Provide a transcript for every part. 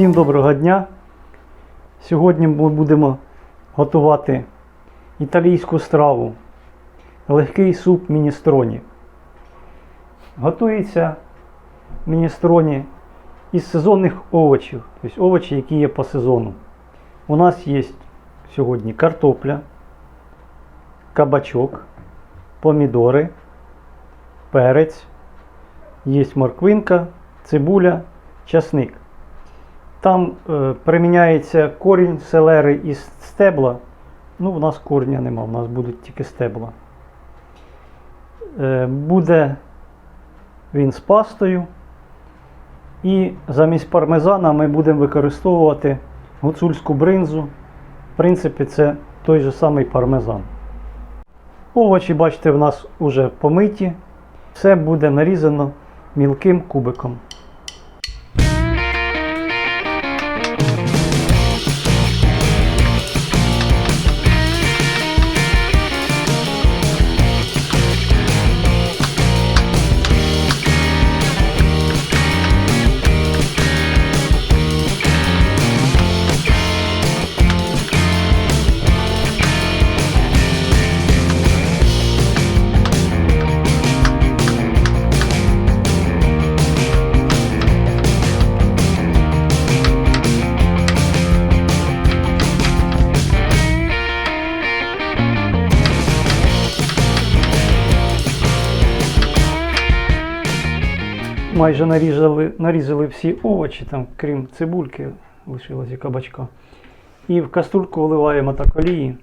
Всім доброго дня! Сьогодні ми будемо готувати італійську страву. Легкий суп міністроні. Готується міністроні із сезонних овочів, тобто овочі, які є по сезону. У нас є сьогодні картопля, кабачок, помідори, перець, є морквинка, цибуля, часник. Там е, приміняється корінь селери із стебла. Ну, у нас корня нема, у нас будуть тільки стебла. Е, буде він з пастою. І замість пармезана ми будемо використовувати гуцульську бринзу. В принципі, це той же самий пармезан. Овочі, бачите, в нас вже помиті. Все буде нарізано мілким кубиком. Майже нарізали, нарізали всі овочі, там, крім цибульки, лишилося кабачка. І в каструльку вливаємо так олії.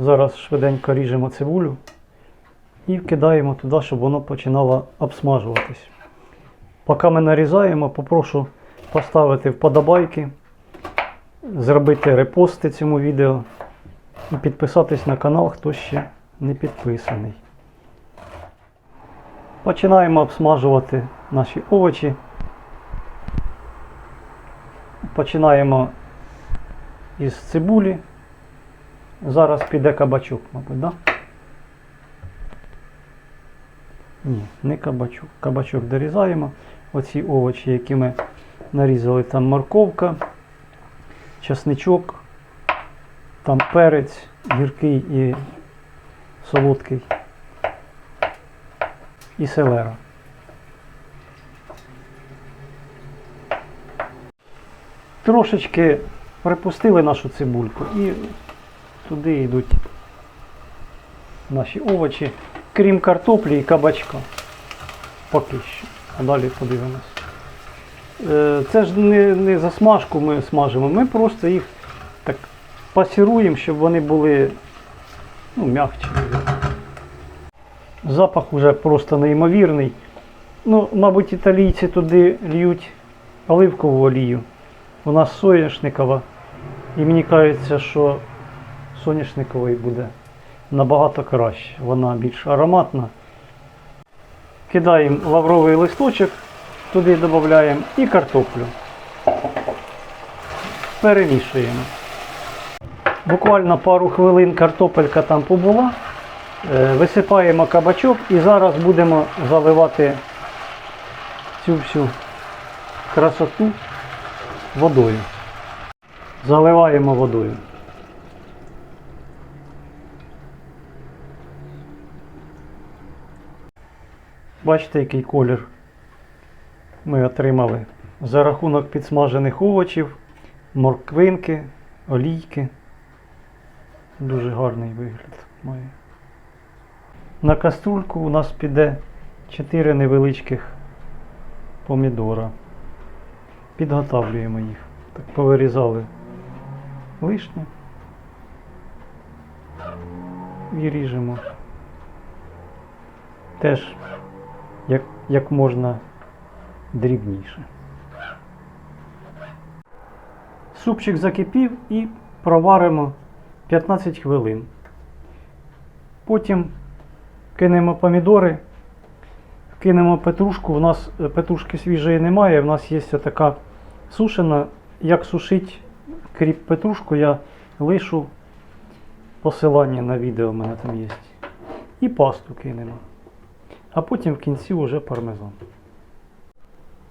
Зараз швиденько ріжемо цибулю і вкидаємо туди, щоб воно починало обсмажуватись. Поки ми нарізаємо, попрошу поставити вподобайки, зробити репости цьому відео і підписатись на канал, хто ще не підписаний. Починаємо обсмажувати наші овочі. Починаємо із цибулі. Зараз піде кабачок, мабуть, да? Ні, не кабачок. Кабачок дорізаємо. Оці овочі, які ми нарізали, там морковка, чесничок, там перець, гіркий і солодкий і селера. Трошечки припустили нашу цибульку і туди йдуть наші овочі, крім картоплі і кабачка. Поки що. А далі подивимось. Е, Це ж не, не за смажку ми смажимо, ми просто їх так пасіруємо, щоб вони були ну, м'якче. Запах уже просто неймовірний. Ну, мабуть, італійці туди льють оливкову олію. Нас соняшникова. І мені кажеться, що соняшниковий буде набагато краще. Вона більш ароматна. Кидаємо лавровий листочок, туди додаємо і картоплю. Перемішуємо. Буквально пару хвилин картопелька там побула. Е, Висипаємо кабачок і зараз будемо заливати цю всю красоту водою. Заливаємо водою. Бачите, який колір ми отримали за рахунок підсмажених овочів, морквинки, олійки. Дуже гарний вигляд має. На каструльку у нас піде 4 невеличких помідора. Підготавлюємо їх. Так повирізали лишнє і ріжемо. Теж як, як можна дрібніше. Супчик закипів і проваримо 15 хвилин. Потім кинемо помідори, кинемо петрушку. У нас е, петрушки свіжої немає, в нас є така сушена. Як сушить кріп петрушку, я лишу посилання на відео в мене там є. І пасту кинемо. А потім в кінці вже пармезан.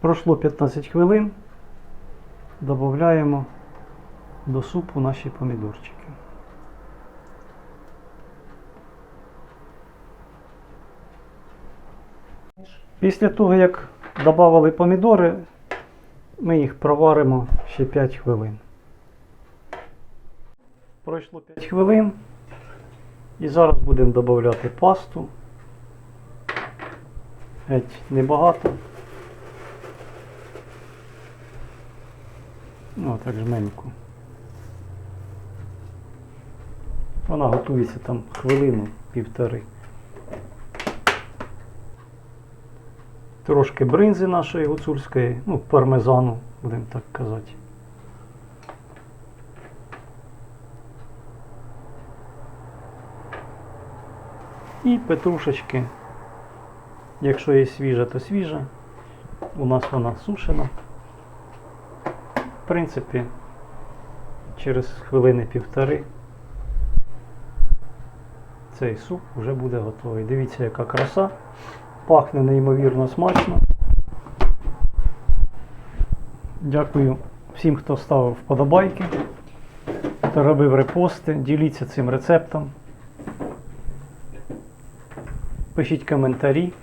Пройшло 15 хвилин. Додаємо до супу наші помідорчики. Після того, як додали помідори, ми їх проваримо ще 5 хвилин. Пройшло 5 хвилин. І зараз будемо додавати пасту. Геть небагато. Ну, так жменьку. Вона готується там хвилину, Трошки бринзи нашої гуцульської, ну, пармезану, будемо так казати. І петрушечки. Якщо є свіжа, то свіжа. У нас вона сушена. В принципі, через хвилини півтори цей суп вже буде готовий. Дивіться, яка краса. Пахне неймовірно смачно. Дякую всім, хто ставив вподобайки, хто робив репости. Діліться цим рецептом. Пишіть коментарі.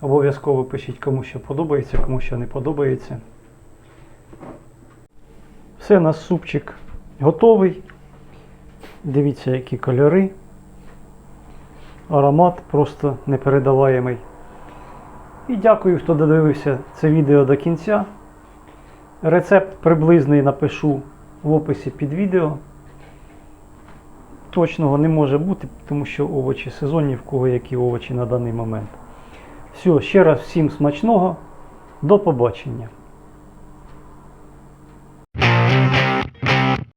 Обов'язково пишіть кому що подобається, кому що не подобається. Все, наш супчик готовий. Дивіться, які кольори. Аромат просто непередаваємий. І дякую, хто додивився це відео до кінця. Рецепт приблизний напишу в описі під відео. Точного не може бути, тому що овочі сезонні, в кого які овочі на даний момент. Все, ще раз всім смачного. До побачення.